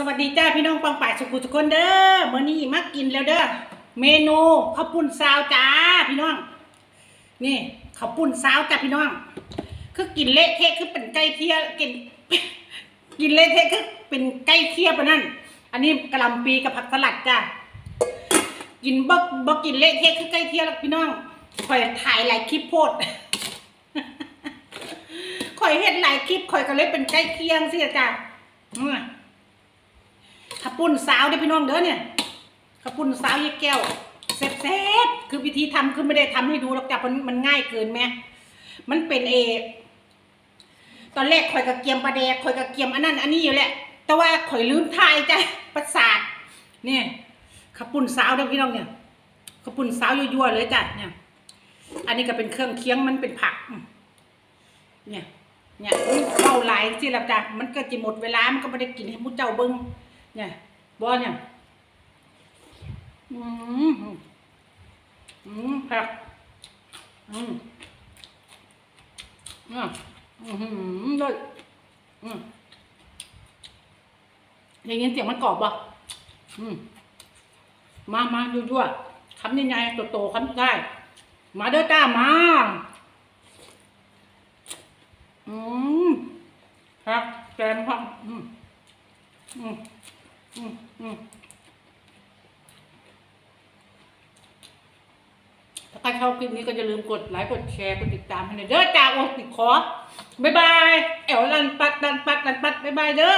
สวัสดีจ้าพี่น้องปังป่ายสุขุทุกคนเด้อมื้อนี้มากินแล้วเด้อเมนูข้าวปุ้นซาวจ้าพี่น้อง นี่ข้าวปุ้นซาวจ้าพี่น้อง คือกินเละเทะคือเป็นไก่เทียกิน กินเละเทะคือเป็นไก่เทียปะนั่นอันนี้กะหล่ำปีกับผักสลัดจ้ากินบ่บ่กินเละเทะคือไก่เทียหรอกพี่น้องข่อยถ่ายหลายคลิปโพดข่อยเฮ็ดหลายคลิปข่อยก็เลยเป็นใกล้เคียงสิจ้ะอืม ขับปุ่นสาวเด้อพี่น้องเด้อเนี่ยขับปุ่นสาวยายแก้วเซฟๆคือวิธีทำคือไม่ได้ทำให้ดูหรอกจ้ะมันมันง่ายเกินแม่มันเป็นเอ ตอนแรกข่อยกระเกียมปลาแดกข่อยกระเกียมอันนั้นอันนี้อยู่แหละ แต่ว่าข่อยลืมทายจ้ะประสาทเนี่ยขับปุ่นสาวเด้อพี่น้องเนี่ยขับปุ่นสาวยั่วๆเลยจ้ะเนี่ยอันนี้ก็เป็นเครื่องเคียงมันเป็นผัก เนี่ย เนี่ยเข้าหลายสิละจ้ะมันก็จะหมดเวลา มันก็ไม่ได้กินให้มุดเจ้าเบิ้ง เนี่ยบอเนี่ย อืมอืมผักอืมอืมอืมด้วยอืมอย่างนี้เสียงมันกรอบป่ะอืมมามาดูด้วยคำใหญ่ๆโตๆคำได้ มาเด้อจ้ามา อืมครับแกมครับ อืมอืม อืมอืมถ้าใครชอบคลิปนี้ก็อย่าลืมกดไลค์กดแชร์กดติดตามให้หน่อยเด้อจ้าโอ้ติดคอบ๊ายบายแอวลันปัดดันปัดดันปัดบ๊ายบายเด้อ